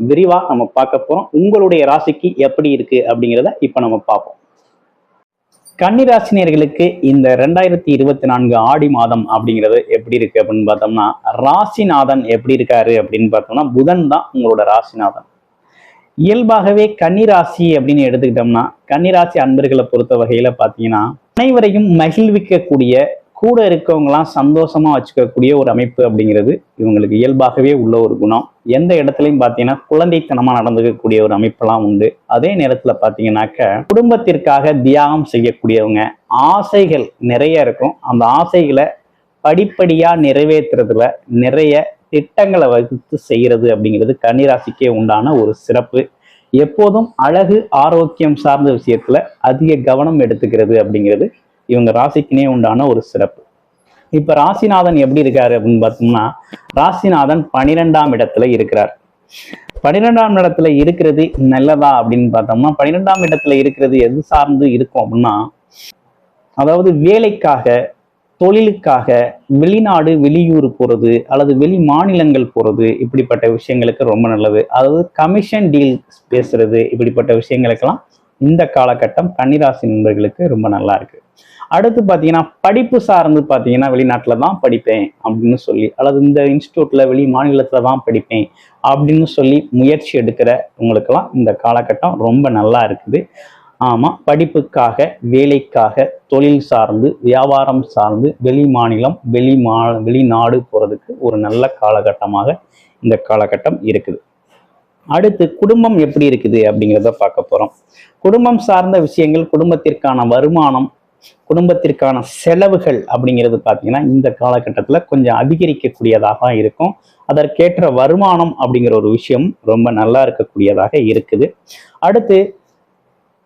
விரிவா நம்ம பார்க்க போறோம். உங்களுடைய ராசிக்கு எப்படி இருக்கு அப்படிங்கிறத இப்ப நம்ம பார்ப்போம். கன்னிராசினியர்களுக்கு இந்த ரெண்டாயிரத்தி இருபத்தி நான்கு ஆடி மாதம் அப்படிங்கிறது எப்படி இருக்கு அப்படின்னு பார்த்தோம்னா ராசிநாதன் எப்படி இருக்காரு அப்படின்னு பார்த்தோம்னா புதன் தான் உங்களோட ராசிநாதன். இயல்பாகவே கன்னிராசி அப்படின்னு எடுத்துக்கிட்டோம்னா கன்னிராசி அன்பர்களை பொறுத்த வகையில பார்த்தீங்கன்னா அனைவரையும் மகிழ்விக்கக்கூடிய கூட இருக்கவங்களாம் சந்தோஷமாக வச்சுக்கக்கூடிய ஒரு அமைப்பு அப்படிங்கிறது இவங்களுக்கு இயல்பாகவே உள்ள ஒரு குணம். எந்த இடத்துலையும் பார்த்தீங்கன்னா குழந்தைத்தனமாக நடந்துக்கக்கூடிய ஒரு அமைப்பெல்லாம் உண்டு. அதே நேரத்தில் பார்த்தீங்கன்னாக்க குடும்பத்திற்காக தியாகம் செய்யக்கூடியவங்க ஆசைகள் நிறைய இருக்கும். அந்த ஆசைகளை படிப்படியாக நிறைவேற்றுறதுல நிறைய திட்டங்களை வகுத்து செய்கிறது அப்படிங்கிறது கன்னிராசிக்கே உண்டான ஒரு சிறப்பு. எப்போதும் அழகு ஆரோக்கியம் சார்ந்த விஷயத்தில் அதிக கவனம் எடுத்துக்கிறது அப்படிங்கிறது இவங்க ராசிக்குனே உண்டான ஒரு சிறப்பு. இப்ப ராசிநாதன் எப்படி இருக்காரு அப்படின்னு பார்த்தோம்னா ராசிநாதன் பனிரெண்டாம் இடத்துல இருக்கிறார். பன்னிரெண்டாம் இடத்துல இருக்கிறது நல்லதா அப்படின்னு பார்த்தோம்னா பன்னிரெண்டாம் இடத்துல இருக்கிறது எது சார்ந்து இருக்கும் அப்படின்னா அதாவது வேலைக்காக தொழிலுக்காக வெளிநாடு வெளியூர் போறது அல்லது வெளி மாநிலங்கள் போறது இப்படிப்பட்ட விஷயங்களுக்கு ரொம்ப நல்லது. அதாவது கமிஷன் டீல் பேசுறது இப்படிப்பட்ட விஷயங்களுக்கெல்லாம் இந்த காலகட்டம் கன்னிராசி நண்பர்களுக்கு ரொம்ப நல்லா இருக்கு. அடுத்து பார்த்தீங்கன்னா படிப்பு சார்ந்து பார்த்தீங்கன்னா வெளிநாட்டில் தான் படிப்பேன் அப்படின்னு சொல்லி அல்லது இந்த இன்ஸ்டியூட்டில் வெளி மாநிலத்தில் தான் படிப்பேன் அப்படின்னு சொல்லி முயற்சி எடுக்கிற உங்களுக்கெல்லாம் இந்த காலகட்டம் ரொம்ப நல்லா இருக்குது. ஆமாம் படிப்புக்காக வேலைக்காக தொழில் சார்ந்து வியாபாரம் சார்ந்து வெளி மாநிலம் வெளி மா வெளிநாடு போகிறதுக்கு ஒரு நல்ல காலகட்டமாக இந்த காலகட்டம் இருக்குது. அடுத்து குடும்பம் எப்படி இருக்குது அப்படிங்கிறத பார்க்க போகிறோம் குடும்பம் சார்ந்த விஷயங்கள் குடும்பத்திற்கான வருமானம் குடும்பத்திற்கான செலவுகள் அப்படிங்கிறது பார்த்தீங்கன்னா இந்த காலகட்டத்தில் கொஞ்சம் அதிகரிக்கக்கூடியதாக இருக்கும். அதற்கேற்ற வருமானம் அப்படிங்கிற ஒரு விஷயம் ரொம்ப நல்லா இருக்கக்கூடியதாக இருக்குது. அடுத்து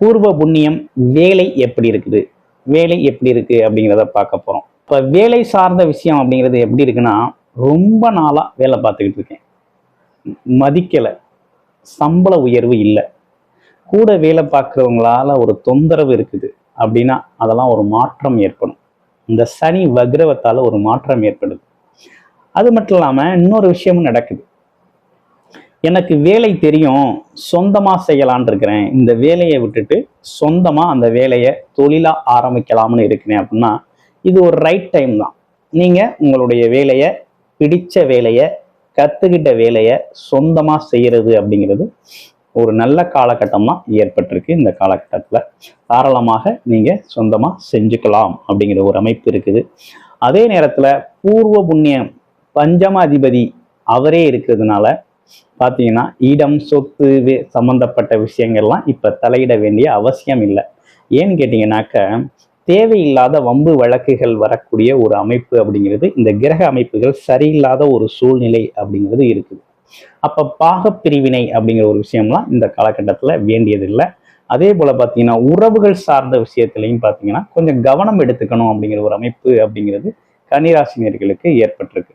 பூர்வ புண்ணியம் வேலை எப்படி இருக்குது? வேலை எப்படி இருக்குது அப்படிங்கிறத பார்க்க போகிறோம் இப்போ வேலை சார்ந்த விஷயம் அப்படிங்கிறது எப்படி இருக்குன்னா ரொம்ப நாளாக வேலை பார்த்துக்கிட்டு இருக்கேன். மதிக்கலை. சம்பள உயர்வு இல்லை. கூட வேலை பார்க்குறவங்களால ஒரு தொந்தரவு இருக்குது அப்படின்னா அதெல்லாம் ஒரு மாற்றம் ஏற்படும். இந்த சனி வக்ரவத்தால் ஒரு மாற்றம் ஏற்படுது. அது மட்டும் இல்லாமல் இன்னொரு விஷயமும் நடக்குது. எனக்கு வேலை தெரியும் சொந்தமா செய்யலாம்னு இருக்கிறேன். இந்த வேலையை விட்டுட்டு சொந்தமா அந்த வேலையை தொழிலா ஆரம்பிக்கலாம்னு இருக்கிறேன் அப்படின்னா இது ஒரு ரைட் டைம் தான். நீங்க உங்களுடைய வேலையை பிடிச்ச வேலையை கத்துக்கிட்ட வேலையை சொந்தமா செய்யறது அப்படிங்கிறது ஒரு நல்ல காலகட்டமா ஏற்பட்டிருக்கு இந்த காலகட்டத்தில். தாராளமாக நீங்க சொந்தமா செஞ்சுக்கலாம் அப்படிங்கிற ஒரு அமைப்பு இருக்குது. அதே நேரத்துல பூர்வ புண்ணியம் பஞ்சமாதிபதி அவரே இருக்கிறதுனால பார்த்தீங்கன்னா இடம் சொத்து வே- சம்பந்தப்பட்ட விஷயங்கள்லாம் இப்ப தலையிட வேண்டிய அவசியம் இல்லை. ஏன்னு கேட்டிங்கன்னாக்க தேவையில்லாத வம்பு வழக்குகள் வரக்கூடிய ஒரு அமைப்பு அப்படிங்கிறது இந்த கிரக அமைப்புகள் சரியில்லாத ஒரு சூழ்நிலை அப்படிங்கிறது இருக்குது. அப்போ பாகப் பிரிவினை அப்படிங்கிற ஒரு விஷயம்லாம் இந்த காலகட்டத்தில் வேண்டியதில்லை. அதே போல் பார்த்தீங்கன்னா உறவுகள் சார்ந்த விஷயத்திலையும் பார்த்தீங்கன்னா கொஞ்சம் கவனம் எடுத்துக்கணும் அப்படிங்கிற ஒரு அமைப்பு அப்படிங்கிறது கன்னிராசினியர்களுக்கு ஏற்பட்டிருக்கு.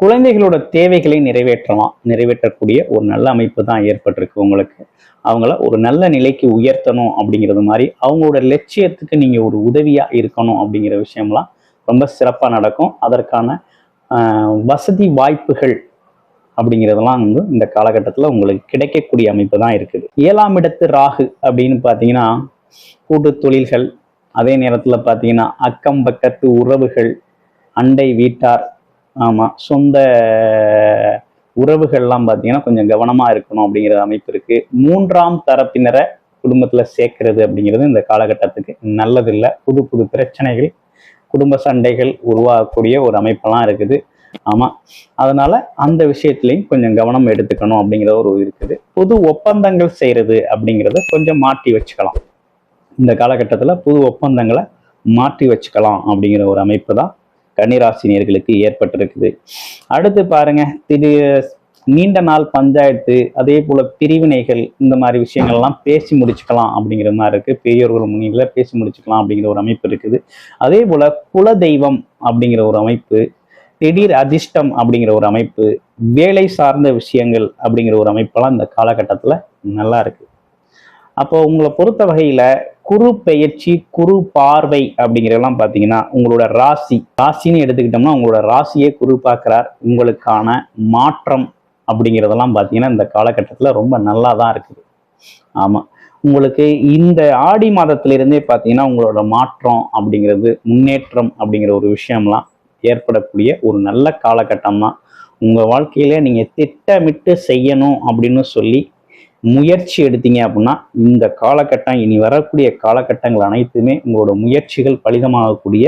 குழந்தைகளோட தேவைகளை நிறைவேற்றலாம் நிறைவேற்றக்கூடிய ஒரு நல்ல அமைப்பு தான் ஏற்பட்டிருக்கு உங்களுக்கு. அவங்கள ஒரு நல்ல நிலைக்கு உயர்த்தணும் அப்படிங்கிறது மாதிரி அவங்களோட லட்சியத்துக்கு நீங்கள் ஒரு உதவியாக இருக்கணும் அப்படிங்கிற விஷயம்லாம் ரொம்ப சிறப்பாக நடக்கும். அதற்கான வசதி வாய்ப்புகள் அப்படிங்கிறதெல்லாம் வந்து இந்த காலகட்டத்தில் உங்களுக்கு கிடைக்கக்கூடிய அமைப்பு தான் இருக்குது. ஏழாம் இடத்து ராகு அப்படின்னு பார்த்தீங்கன்னா கூட்டு தொழில்கள் அதே நேரத்தில் பார்த்தீங்கன்னா அக்கம் பக்கத்து உறவுகள் அண்டை வீட்டார் ஆமாம் சொந்த உறவுகள்லாம் பார்த்தீங்கன்னா கொஞ்சம் கவனமாக இருக்கணும் அப்படிங்கிற அமைப்பு இருக்குது மூன்றாம் தரப்பினரை குடும்பத்தில் சேர்க்கறது அப்படிங்கிறது இந்த காலகட்டத்துக்கு நல்லதில்லை. புது புது பிரச்சனைகள் குடும்ப சண்டைகள் உருவாகக்கூடிய ஒரு அமைப்பெல்லாம் இருக்குது. ஆமாம் அதனால் அந்த விஷயத்துலையும் கொஞ்சம் கவனம் எடுத்துக்கணும் அப்படிங்கிற ஒரு இருக்குது. புது ஒப்பந்தங்கள் செய்கிறது அப்படிங்கிறத கொஞ்சம் மாற்றி வச்சுக்கலாம். இந்த காலகட்டத்தில் புது ஒப்பந்தங்களை மாற்றி வச்சுக்கலாம் அப்படிங்கிற ஒரு அமைப்பு தான் கன்னிராசினியர்களுக்கு ஏற்பட்டிருக்குது. அடுத்து பாருங்க திரு நீண்ட நாள் பஞ்சாயத்து அதே போல பிரிவினைகள் இந்த மாதிரி விஷயங்கள்லாம் பேசி முடிச்சுக்கலாம் அப்படிங்கிற மாதிரி இருக்கு. பெரியோர்கள் முன்னில பேசி முடிச்சுக்கலாம் அப்படிங்கிற ஒரு அமைப்பு இருக்குது. அதே போல குல தெய்வம் அப்படிங்கிற ஒரு அமைப்பு திடீர் அதிர்ஷ்டம் அப்படிங்கிற ஒரு அமைப்பு வேலை சார்ந்த விஷயங்கள் அப்படிங்கிற ஒரு அமைப்பெல்லாம் இந்த காலகட்டத்தில் நல்லா இருக்கு. அப்போ உங்களை பொறுத்த வகையில குரு பெயர்ச்சி குரு பார்வை அப்படிங்கிறதெல்லாம் பார்த்தீங்கன்னா உங்களோட ராசி ராசின்னு எடுத்துக்கிட்டோம்னா உங்களோட ராசியே குரு பார்க்கிறார். உங்களுக்கான மாற்றம் அப்படிங்கிறதெல்லாம் பார்த்தீங்கன்னா இந்த காலகட்டத்தில் ரொம்ப நல்லா தான் இருக்குது. ஆமாம் உங்களுக்கு இந்த ஆடி மாதத்திலிருந்தே பார்த்தீங்கன்னா உங்களோட மாற்றம் அப்படிங்கிறது முன்னேற்றம் அப்படிங்கிற ஒரு விஷயம்லாம் ஏற்படக்கூடிய ஒரு நல்ல காலகட்டம் தான் உங்கள் வாழ்க்கையில நீங்கள் திட்டமிட்டு செய்யணும் அப்படின்னு சொல்லி முயற்சி எடுத்தீங்க அப்படின்னா இந்த காலகட்டம் இனி வரக்கூடிய காலகட்டங்கள் அனைத்துமே உங்களோட முயற்சிகள் பலிதமாகக்கூடிய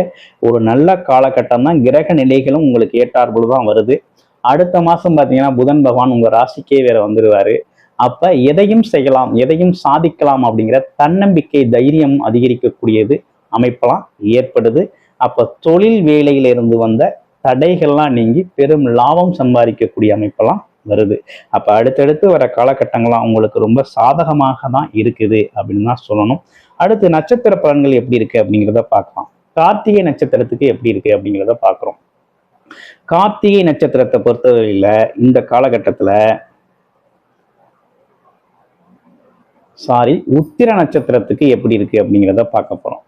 ஒரு நல்ல காலகட்டம் தான். கிரக நிலைகளும் உங்களுக்கு ஏற்றாற்போல் தான் வருது. அடுத்த மாதம் பார்த்தீங்கன்னா புதன் பகவான் உங்கள் ராசிக்கே வேற வந்துடுவார் அப்போ எதையும் செய்யலாம் எதையும் சாதிக்கலாம் அப்படிங்கிற தன்னம்பிக்கை தைரியம் அதிகரிக்கக்கூடியது அமைப்பெல்லாம் ஏற்படுது. அப்போ தொழில் வேலையிலிருந்து வந்த தடைகள்லாம் நீங்கி பெரும் லாபம் சம்பாதிக்கக்கூடிய அமைப்பெல்லாம் வருது. அப்ப அடுத்தடுத்து வர காலகட்டங்கள்லாம் உங்களுக்கு ரொம்ப சாதகமாக தான் இருக்குது அப்படின்னு தான் சொல்லணும். அடுத்து நட்சத்திர பலன்கள் எப்படி இருக்கு அப்படிங்கிறத பார்க்கலாம். கார்த்திகை நட்சத்திரத்துக்கு எப்படி இருக்கு அப்படிங்கிறத பார்க்குறோம். கார்த்திகை நட்சத்திரத்தை பொறுத்தவரையில இந்த காலகட்டத்துல சாரி உத்திர நட்சத்திரத்துக்கு எப்படி இருக்கு அப்படிங்கிறத பார்க்க போறோம்.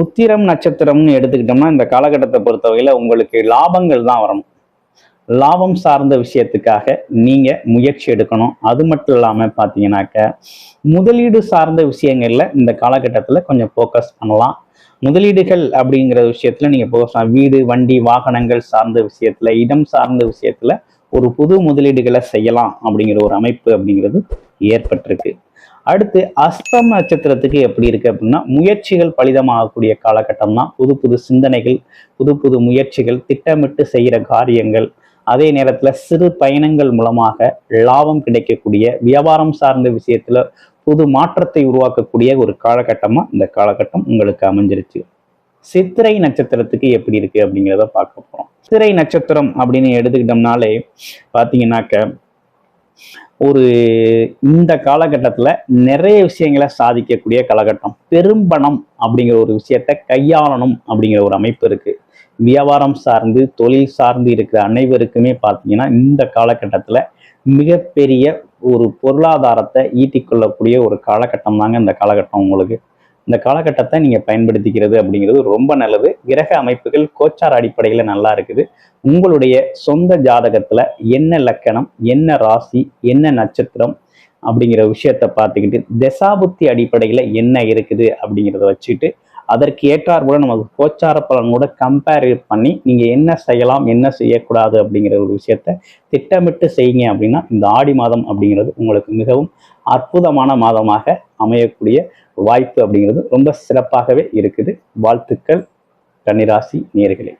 உத்திரம் நட்சத்திரம்னு எடுத்துக்கிட்டோம்னா இந்த காலகட்டத்தை பொறுத்தவரையில உங்களுக்கு லாபங்கள் தான் வரணும். லாபம் சார்ந்த விஷயத்துக்காக நீங்க முயற்சி எடுக்கணும். அது மட்டும் இல்லாம பாத்தீங்கன்னாக்க முதலீடு சார்ந்த விஷயங்கள்ல இந்த காலகட்டத்துல கொஞ்சம் ஃபோக்கஸ் பண்ணலாம். முதலீடுகள் அப்படிங்கிற விஷயத்துல நீங்க ஃபோக்கஸ் வீடு வண்டி வாகனங்கள் சார்ந்த விஷயத்துல இடம் சார்ந்த விஷயத்துல ஒரு புது முதலீடுகளை செய்யலாம் அப்படிங்கிற ஒரு அமைப்பு அப்படிங்கிறது ஏற்பட்டிருக்கு. அடுத்து அஸ்தம் நட்சத்திரத்துக்கு எப்படி இருக்கு அப்படின்னா முயற்சிகள் பலிதமாகக்கூடிய காலகட்டம் தான் புது புது சிந்தனைகள் புது புது முயற்சிகள் திட்டமிட்டு செய்கிற காரியங்கள் அதே நேரத்தில் சிறு பயணங்கள் மூலமாக லாபம் கிடைக்கக்கூடிய வியாபாரம் சார்ந்த விஷயத்தில் புது மாற்றத்தை உருவாக்கக்கூடிய ஒரு காலகட்டமாக இந்த காலகட்டம் உங்களுக்கு அமைஞ்சிருச்சு. சித்திரை நட்சத்திரத்துக்கு எப்படி இருக்கு அப்படிங்கிறத பார்க்க போகிறோம் சித்திரை நட்சத்திரம் அப்படின்னு எடுத்துக்கிட்டோம்னாலே பார்த்தீங்கன்னாக்க ஒரு இந்த காலகட்டத்தில் நிறைய விஷயங்களை சாதிக்கக்கூடிய காலகட்டம். பெரும்பணம் அப்படிங்கிற ஒரு விஷயத்த கையாளணும் அப்படிங்கிற ஒரு அமைப்பு இருக்குது வியாபாரம் சார்ந்து தொழில் சார்ந்து இருக்கிற அனைவருக்குமே பார்த்தீங்கன்னா இந்த காலகட்டத்தில் மிகப்பெரிய ஒரு பொருளாதாரத்தை ஈட்டிக்கொள்ளக்கூடிய ஒரு காலகட்டம் தாங்க இந்த காலகட்டம் உங்களுக்கு. இந்த காலகட்டத்தை நீங்கள் பயன்படுத்திக்கிறது அப்படிங்கிறது ரொம்ப நல்லது. கிரக அமைப்புகள் கோச்சார் அடிப்படையில் நல்லா இருக்குது. உங்களுடைய சொந்த ஜாதகத்தில் என்ன லக்கணம் என்ன ராசி என்ன நட்சத்திரம் அப்படிங்கிற விஷயத்த பார்த்துக்கிட்டு தசாபுத்தி அடிப்படையில் என்ன இருக்குது அப்படிங்கிறத வச்சுட்டு அதற்கு ஏற்றார் கூட நமக்கு கோச்சார பலன் கூட கம்பேர் பண்ணி நீங்கள் என்ன செய்யலாம் என்ன செய்யக்கூடாது அப்படிங்கிற ஒரு விஷயத்த திட்டமிட்டு செய்யுங்க அப்படின்னா இந்த ஆடி மாதம் அப்படிங்கிறது உங்களுக்கு மிகவும் அற்புதமான மாதமாக அமையக்கூடிய வாய்ப்பு அப்படிங்கிறது ரொம்ப சிறப்பாகவே இருக்குது. வாழ்த்துக்கள் கன்னிராசி நேர்களே.